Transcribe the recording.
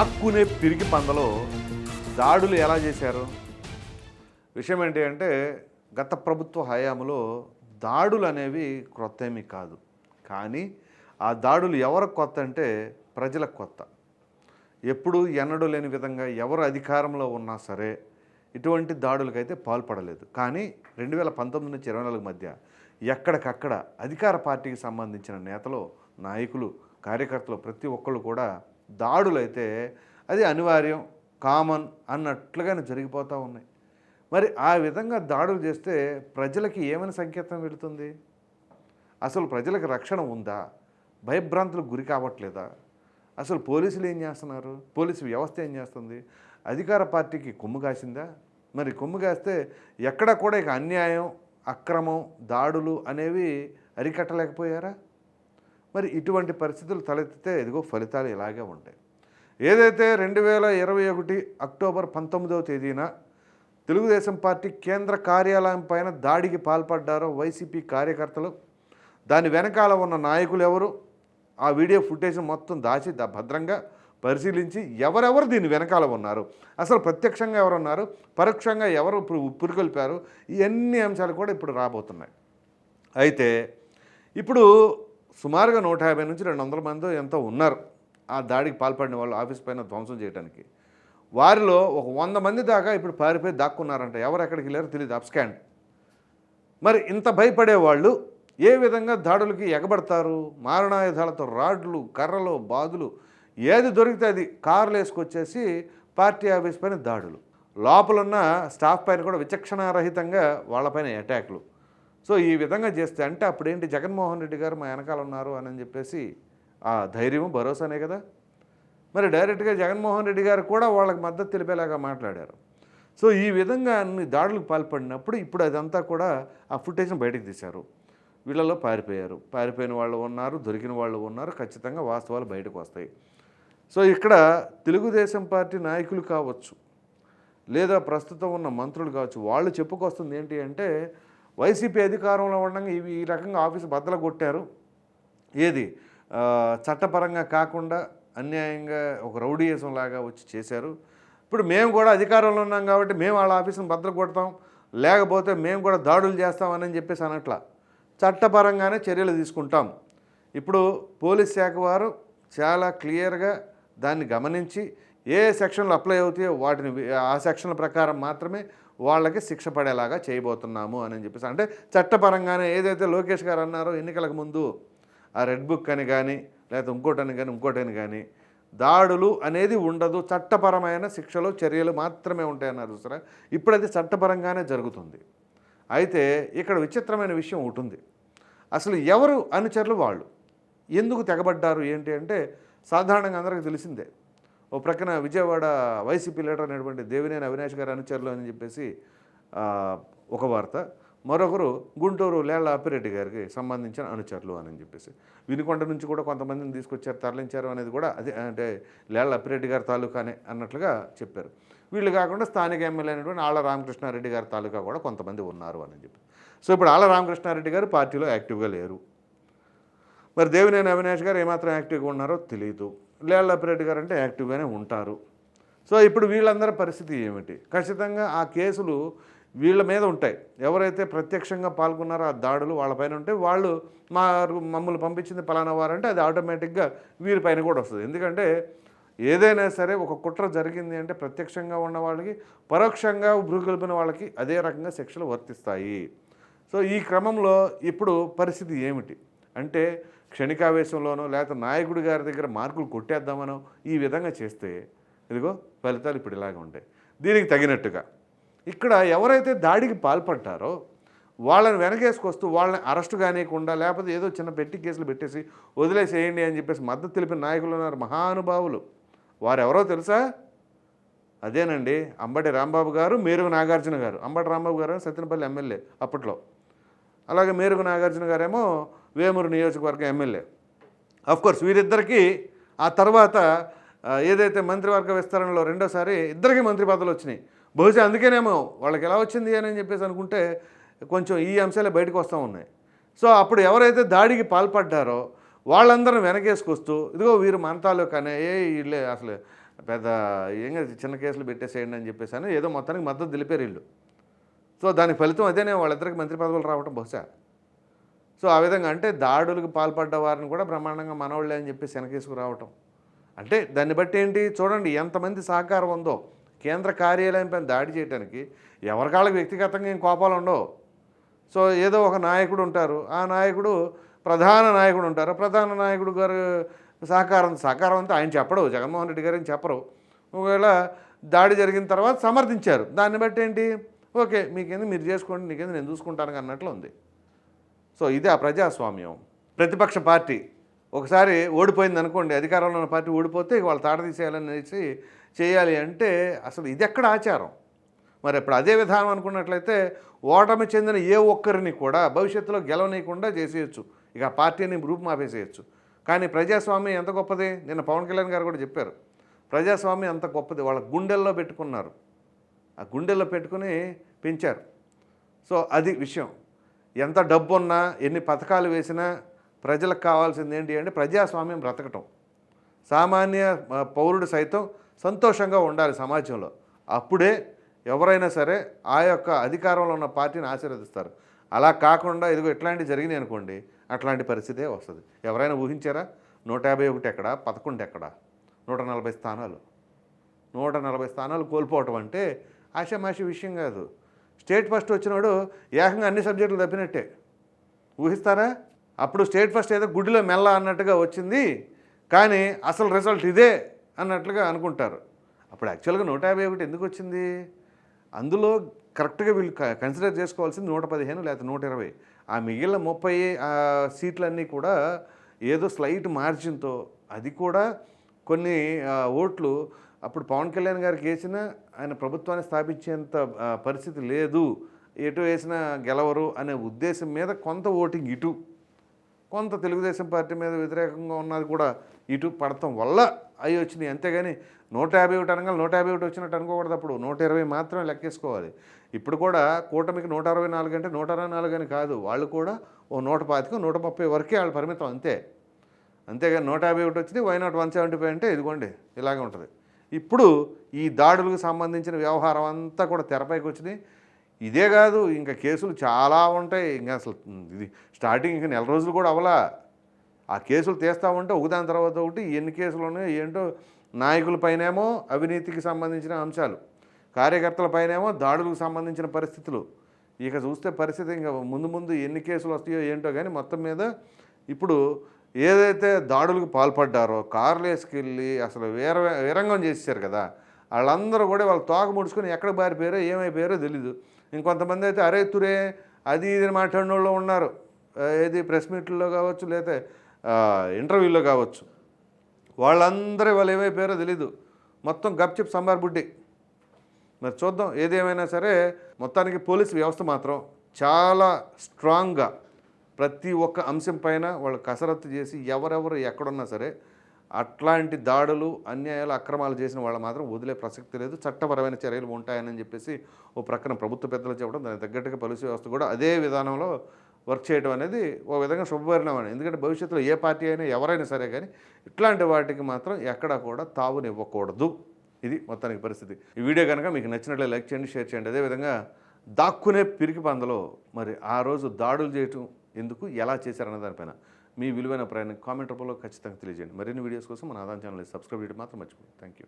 దాక్కునే పిరికి పందలో దాడులు ఎలా చేశారు? విషయం ఏంటి అంటే గత ప్రభుత్వ హయాంలో దాడులు అనేవి క్రొత్త ఏమీ కాదు. కానీ ఆ దాడులు ఎవరికి కొత్త అంటే ప్రజలకు కొత్త. ఎప్పుడు ఎన్నడూ లేని విధంగా ఎవరు అధికారంలో ఉన్నా సరే ఇటువంటి దాడులకైతే పాల్పడలేదు. కానీ రెండు వేల పంతొమ్మిది నుంచి ఇరవై నాలుగు మధ్య ఎక్కడికక్కడ అధికార పార్టీకి సంబంధించిన నేతలు నాయకులు కార్యకర్తలు ప్రతి ఒక్కళ్ళు కూడా దాడులైతే అది అనివార్యం కామన్ అన్నట్లుగానే జరిగిపోతూ ఉన్నాయి. మరి ఆ విధంగా దాడులు చేస్తే ప్రజలకి ఏమైనా సంకేతం వెళుతుంది? అసలు ప్రజలకు రక్షణ ఉందా? భయభ్రాంతులకు గురి కావట్లేదా? అసలు పోలీసులు ఏం చేస్తున్నారు? పోలీసు వ్యవస్థ ఏం చేస్తుంది? అధికార పార్టీకి కొమ్ము కాసిందా? మరి కొమ్ము కాస్తే ఎక్కడ కూడా ఇక అన్యాయం అక్రమం దాడులు అనేవి అరికట్టలేకపోయారా? మరి ఇటువంటి పరిస్థితులు తలెత్తితే ఇదిగో ఫలితాలు ఇలాగే ఉంటాయి. ఏదైతే రెండు వేల ఇరవై ఒకటి అక్టోబర్ పంతొమ్మిదవ తేదీన తెలుగుదేశం పార్టీ కేంద్ర కార్యాలయం పైన దాడికి పాల్పడ్డారో వైసీపీ కార్యకర్తలు దాని వెనకాల ఉన్న నాయకులు ఎవరు? ఆ వీడియో ఫుటేజ్ మొత్తం దాచి భద్రంగా పరిశీలించి ఎవరెవరు దీని వెనకాల ఉన్నారు? అసలు ప్రత్యక్షంగా ఎవరు ఉన్నారు పరోక్షంగా ఎవరు ఇప్పుడు పురికొల్పారు ఇవన్నీ అంశాలు కూడా ఇప్పుడు రాబోతున్నాయి. అయితే ఇప్పుడు సుమారుగా నూట యాభై నుంచి రెండు వందల మంది ఎంతో ఉన్నారు ఆ దాడికి పాల్పడిన వాళ్ళు ఆఫీస్ పైన ధ్వంసం చేయడానికి వారిలో ఒక వంద మంది దాకా ఇప్పుడు పారిపోయి దాక్కున్నారంట. ఎవరు ఎక్కడికి వెళ్ళారో తెలియదు అప్స్కాండ్. మరి ఇంత భయపడే వాళ్ళు ఏ విధంగా దాడులకి ఎగబడతారు? మారణాయుధాలతో రాడ్లు కర్రలు బాదులు ఏది దొరికితే అది కార్లు వేసుకొచ్చేసి పార్టీ ఆఫీస్ పైన దాడులు. లోపలున్న స్టాఫ్ పైన కూడా విచక్షణారహితంగా వాళ్ళపైన అటాక్లు. సో ఈ విధంగా చేస్తే అంటే అప్పుడేంటి జగన్మోహన్ రెడ్డి గారు మా వెనకాల ఉన్నారు అని చెప్పేసి ఆ ధైర్యము భరోసానే కదా. మరి డైరెక్ట్గా జగన్మోహన్ రెడ్డి గారు కూడా వాళ్ళకి మద్దతు తెలిపేలాగా మాట్లాడారు. సో ఈ విధంగా అన్ని దాడులకు పాల్పడినప్పుడు ఇప్పుడు అదంతా కూడా ఆ ఫుటేజ్ని బయటకు తీశారు. వీళ్ళలో పారిపోయారు. పారిపోయిన వాళ్ళు ఉన్నారు దొరికిన వాళ్ళు ఉన్నారు ఖచ్చితంగా వాస్తవాలు బయటకు వస్తాయి. సో ఇక్కడ తెలుగుదేశం పార్టీ నాయకులు కావచ్చు లేదా ప్రస్తుతం ఉన్న మంత్రులు కావచ్చు వాళ్ళు చెప్పుకొస్తుంది ఏంటి అంటే వైసీపీ అధికారంలో ఉండగా ఇవి ఈ రకంగా ఆఫీసు బద్దలు కొట్టారు. ఏది? చట్టపరంగా కాకుండా అన్యాయంగా ఒక రౌడీయసం లాగా వచ్చి చేశారు. ఇప్పుడు మేము కూడా అధికారంలో ఉన్నాం కాబట్టి మేము వాళ్ళ ఆఫీసును భద్ర కొడతాం. లేకపోతే మేము కూడా దాడులు చేస్తామని చెప్పేసి అనట్లా. చట్టపరంగానే చర్యలు తీసుకుంటాం. ఇప్పుడు పోలీస్ శాఖ వారు చాలా క్లియర్గా దాన్ని గమనించి ఏ సెక్షన్లు అప్లై అవుతాయో వాటిని ఆ సెక్షన్ల ప్రకారం మాత్రమే వాళ్ళకి శిక్ష పడేలాగా చేయబోతున్నాము అని చెప్పేసి. అంటే చట్టపరంగానే ఏదైతే లోకేష్ గారు అన్నారో ఎన్నికలకు ముందు ఆ రెడ్ బుక్ అని కానీ లేకపోతే ఇంకోటని కానీ ఇంకోటని కానీ దాడులు అనేది ఉండదు. చట్టపరమైన శిక్షలు చర్యలు మాత్రమే ఉంటాయన్నారు సరే ఇప్పుడు అది చట్టపరంగానే జరుగుతుంది. అయితే ఇక్కడ విచిత్రమైన విషయం ఉంటుంది అసలు ఎవరు అనుచరులు వాళ్ళు? ఎందుకు తెగబడ్డారు? ఏంటి అంటే సాధారణంగా అందరికీ తెలిసిందే. ఓ ప్రక్కన విజయవాడ వైసీపీ లీడర్ అనేటువంటి దేవినేని అవినాష్ గారి అనుచరులు అని చెప్పేసి ఒక వార్త. మరొకరు గుంటూరు లేళ్ళ అప్పిరెడ్డి గారికి సంబంధించిన అనుచరులు అని చెప్పేసి. వినుకొండ నుంచి కూడా కొంతమందిని తీసుకొచ్చారు తరలించారు అనేది కూడా అదే అంటే లేళ్ళ అప్పిరెడ్డి గారి తాలూకానే అన్నట్లుగా చెప్పారు. వీళ్ళు కాకుండా స్థానిక ఎమ్మెల్యే అయినటువంటి ఆళ్ళ రామకృష్ణారెడ్డి గారి తాలూకా కూడా కొంతమంది ఉన్నారు అని చెప్పి. సో ఇప్పుడు ఆళ్ళ రామకృష్ణారెడ్డి గారు పార్టీలో యాక్టివ్గా లేరు. మరి దేవినేని అవినాష్ గారు ఏమాత్రం యాక్టివ్గా ఉన్నారో తెలియదు లేళ్ళపరెడ్డి గారు అంటే యాక్టివ్గానే ఉంటారు. సో ఇప్పుడు వీళ్ళందరి పరిస్థితి ఏమిటి? ఖచ్చితంగా ఆ కేసులు వీళ్ళ మీద ఉంటాయి. ఎవరైతే ప్రత్యక్షంగా పాల్గొన్నారో ఆ దాడులు వాళ్ళపైన ఉంటే వాళ్ళు మా మమ్మల్ని పంపించింది పలానా వారంటే అది ఆటోమేటిక్గా వీరిపైన కూడా వస్తుంది. ఎందుకంటే ఏదైనా సరే ఒక కుట్ర జరిగింది అంటే ప్రత్యక్షంగా ఉన్న వాళ్ళకి పరోక్షంగా భ్రూగొల్పిన వాళ్ళకి అదే రకంగా శిక్షలు వర్తిస్తాయి. సో ఈ క్రమంలో ఇప్పుడు పరిస్థితి ఏమిటి? అంటే క్షణికావేశంలోనో లేకపోతే నాయకుడి గారి దగ్గర మార్కులు కొట్టేద్దామనో ఈ విధంగా చేస్తే ఇదిగో ఫలితాలు ఇప్పుడు ఇలాగ ఉంటాయి. దీనికి తగినట్టుగా ఇక్కడ ఎవరైతే దాడికి పాల్పడ్డారో వాళ్ళని వెనకేసుకొస్తూ వాళ్ళని అరెస్ట్ కానియకుండా లేకపోతే ఏదో చిన్న పెట్టి కేసులు పెట్టేసి వదిలేసేయండి అని చెప్పేసి మద్దతు తెలిపిన నాయకులు ఉన్నారు మహానుభావులు. వారెవరో తెలుసా? అదేనండి అంబటి రాంబాబు గారు మేరుగు నాగార్జున గారు. అంబటి రాంబాబు గారు సత్యనపల్లి ఎమ్మెల్యే అప్పట్లో. అలాగే మేరుగు నాగార్జున గారేమో వేమూరు నియోజకవర్గం ఎమ్మెల్యే. అఫ్కోర్స్ వీరిద్దరికీ ఆ తర్వాత ఏదైతే మంత్రివర్గ విస్తరణలో రెండోసారి ఇద్దరికి మంత్రి పదవులు వచ్చినాయి. బహుశా అందుకేనేమో వాళ్ళకి ఎలా వచ్చింది అని చెప్పేసి అనుకుంటే కొంచెం ఈ అంశాలే బయటకు వస్తూ ఉన్నాయి. సో అప్పుడు ఎవరైతే దాడికి పాల్పడ్డారో వాళ్ళందరిని వెనకేసుకొస్తూ ఇదిగో వీరు మన తాలూకానే ఏ వీళ్ళే అసలు పెద్ద ఏం చిన్న కేసులు పెట్టేసేయండి అని చెప్పేసాను ఏదో మొత్తానికి మద్దతు తెలిపారు వీళ్ళు. సో దాని ఫలితం అదేనే వాళ్ళిద్దరికి మంత్రి పదవులు రావటం బహుశా. సో ఆ విధంగా అంటే దాడులకు పాల్పడ్డ వారిని కూడా బ్రహ్మాండంగా మనవాళ్ళే అని చెప్పి వెనకేసుకురావటం అంటే దాన్ని బట్టి ఏంటి? చూడండి ఎంతమంది సహకారం ఉందో. కేంద్ర కార్యాలయం పైన దాడి చేయడానికి ఎవరికాళ్ళకి వ్యక్తిగతంగా ఏం కోపాలు ఉండవు. సో ఏదో ఒక నాయకుడు ఉంటారు. ఆ నాయకుడు ప్రధాన నాయకుడు ఉంటారు. ప్రధాన నాయకుడు గారు సహకారం సహకారం అంతా ఆయన చెప్పడు. జగన్మోహన్ రెడ్డి గారు ఏం చెప్పరు. ఒకవేళ దాడి జరిగిన తర్వాత సమర్థించారు. దాన్ని బట్టి ఏంటి? ఓకే మీకేంది? మీరు చేసుకోండి నీకేంది? నేను చూసుకుంటాను అన్నట్లు ఉంది. సో ఇదే ఆ ప్రజాస్వామ్యం. ప్రతిపక్ష పార్టీ. ఒకసారి ఓడిపోయింది అనుకోండి అధికారంలో ఉన్న పార్టీ ఓడిపోతే వాళ్ళు తాడదీసేయాలనేసి చేయాలి అంటే అసలు ఇది ఎక్కడ ఆచారం? మరి ఇప్పుడు అదే విధానం అనుకున్నట్లయితే ఓటమి చెందిన ఏ ఒక్కరిని కూడా భవిష్యత్తులో గెలవనీయకుండా చేసేయచ్చు. ఇక పార్టీని గ్రూప్ మాపేసేయచ్చు. కానీ ప్రజాస్వామ్యం ఎంత గొప్పది? నిన్న పవన్ కళ్యాణ్ గారు కూడా చెప్పారు. ప్రజాస్వామ్యం అంత గొప్పది? వాళ్ళ గుండెల్లో పెట్టుకున్నారు. ఆ గుండెల్లో పెట్టుకుని పెంచారు. సో అది విషయం. ఎంత డబ్బు ఉన్నా ఎన్ని పథకాలు వేసినా ప్రజలకు కావాల్సింది ఏంటి అంటే ప్రజాస్వామ్యం బ్రతకటం. సామాన్య పౌరుడు సైతం సంతోషంగా ఉండాలి సమాజంలో. అప్పుడే ఎవరైనా సరే ఆ యొక్క అధికారంలో ఉన్న పార్టీని ఆశీర్వదిస్తారు. అలా కాకుండా ఇదిగో ఇట్లాంటివి జరిగినాయి అనుకోండి అట్లాంటి పరిస్థితే వస్తుంది. ఎవరైనా ఊహించారా? నూట యాభై ఒకటి ఎక్కడ? పదకొండు ఎక్కడ? నూట నలభై స్థానాలు. నూట నలభై స్థానాలు కోల్పోవటం అంటే ఆశామాషి విషయం కాదు. స్టేట్ ఫస్ట్ వచ్చినవాడు ఏకంగా అన్ని సబ్జెక్టులు తప్పినట్టే. ఊహిస్తారా? అప్పుడు స్టేట్ ఫస్ట్ ఏదో గుడిలో మెల్ల అన్నట్టుగా వచ్చింది కానీ అసలు రిజల్ట్ ఇదే అన్నట్లుగా అనుకుంటారు. అప్పుడు యాక్చువల్గా నూట యాభై ఒకటి ఎందుకు వచ్చింది? అందులో కరెక్ట్గా వీళ్ళు క- కన్సిడర్ చేసుకోవాల్సింది నూట పదిహేను లేకపోతే నూట ఇరవై. ఆ మిగిలిన ముప్పై ఆ, సీట్లన్నీ కూడా ఏదో స్లైట్ మార్జిన్తో అది కూడా కొన్ని ఓట్లు అప్పుడు పవన్ కళ్యాణ్ గారికి వేసిన ఆయన ప్రభుత్వాన్ని స్థాపించేంత పరిస్థితి లేదు. ఎటు వేసినా గెలవరు అనే ఉద్దేశం మీద కొంత ఓటింగ్ ఇటు. కొంత తెలుగుదేశం పార్టీ మీద వ్యతిరేకంగా ఉన్నది కూడా ఇటు పడటం వల్ల అవి వచ్చినాయి. అంతేగాని నూట యాభై ఒకటి అనగా నూట యాభై ఒకటి వచ్చినట్టు అనుకోకూడదు అప్పుడు. నూట ఇరవై మాత్రమే లెక్కేసుకోవాలి. ఇప్పుడు కూడా కూటమికి నూట అరవై నాలుగు అంటే నూట అరవై నాలుగు అని కాదు. వాళ్ళు కూడా ఓ నూట పాతిక నూట ముప్పై వరకే వాళ్ళు పరిమితం అంతే. అంతేగాని నూట యాభై ఒకటి వచ్చింది why not one seventy five అంటే ఇదిగోండి ఇలాగే ఉంటుంది. ఇప్పుడు ఈ దాడులకు సంబంధించిన వ్యవహారం అంతా కూడా తెరపైకి వచ్చినాయి ఇదే కాదు ఇంకా కేసులు చాలా ఉంటాయి. ఇంకా అసలు ఇది స్టార్టింగ్ ఇంకా నెల రోజులు కూడా అవలా ఆ కేసులు తీస్తూ ఉంటే ఒకదాని తర్వాత ఒకటి ఎన్ని కేసులు ఉన్నాయో ఏంటో నాయకులపైనేమో అవినీతికి సంబంధించిన అంశాలు కార్యకర్తలపైనేమో దాడులకు సంబంధించిన పరిస్థితులు. ఇక చూస్తే పరిస్థితి ఇంకా ముందు ముందు ఎన్ని కేసులు వస్తాయో ఏంటో కానీ మొత్తం మీద ఇప్పుడు ఏదైతే దాడులకు పాల్పడ్డారో కార్లు వేసుకెళ్ళి అసలు వీర వీరంగం చేసేసారు కదా వాళ్ళందరూ కూడా వాళ్ళు తోక ముడుచుకొని ఎక్కడ బారిపోయారో ఏమైపోయారో తెలీదు. ఇంకొంతమంది అయితే అరే తురే అది ఇది మాట్లాడిన వాళ్ళు ఉన్నారు. ఏది ప్రెస్ మీట్లో కావచ్చు లేకపోతే ఇంటర్వ్యూలో కావచ్చు. వాళ్ళందరూ వాళ్ళు ఏమైపోయారో తెలీదు. మొత్తం గప్చిప్ సంబార్ బుడ్డి. మరి చూద్దాం ఏదేమైనా సరే మొత్తానికి పోలీస్ వ్యవస్థ మాత్రం చాలా స్ట్రాంగ్గా ప్రతి ఒక్క అంశం పైన వాళ్ళు కసరత్తు చేసి ఎవరెవరు ఎక్కడున్నా సరే అట్లాంటి దాడులు అన్యాయాలు అక్రమాలు చేసిన వాళ్ళు మాత్రం వదిలే ప్రసక్తి లేదు. చట్టపరమైన చర్యలు ఉంటాయని చెప్పేసి ఓ ప్రక్కన ప్రభుత్వ పెద్దలు చెప్పడం దానికి తగ్గట్టుగా పోలీసు వ్యవస్థ కూడా అదే విధానంలో వర్క్ చేయడం అనేది ఓ విధంగా శుభపరిణామం. ఎందుకంటే భవిష్యత్తులో ఏ పార్టీ అయినా ఎవరైనా సరే కానీ ఇట్లాంటి వాటికి మాత్రం ఎక్కడా కూడా తావునివ్వకూడదు. ఇది మొత్తానికి పరిస్థితి. ఈ వీడియో కనుక మీకు నచ్చినట్లే లైక్ చేయండి షేర్ చేయండి. అదేవిధంగా దాక్కునే పిరికి పందలో మరి ఆ రోజు దాడులు చేయటం ఎందుకు ఎలా చేశారన్న దానిపైన మీ విలువైన ప్రయాణం కామెంట్ రూపంలో ఖచ్చితంగా తెలియజేయండి. మరిన్ని వీడియోస్ కోసం మన ఆదాన్ ఛానల్ సబ్స్క్రైబ్ చేయడం మాత్రం మర్చిపోయింది థ్యాంక్ యూ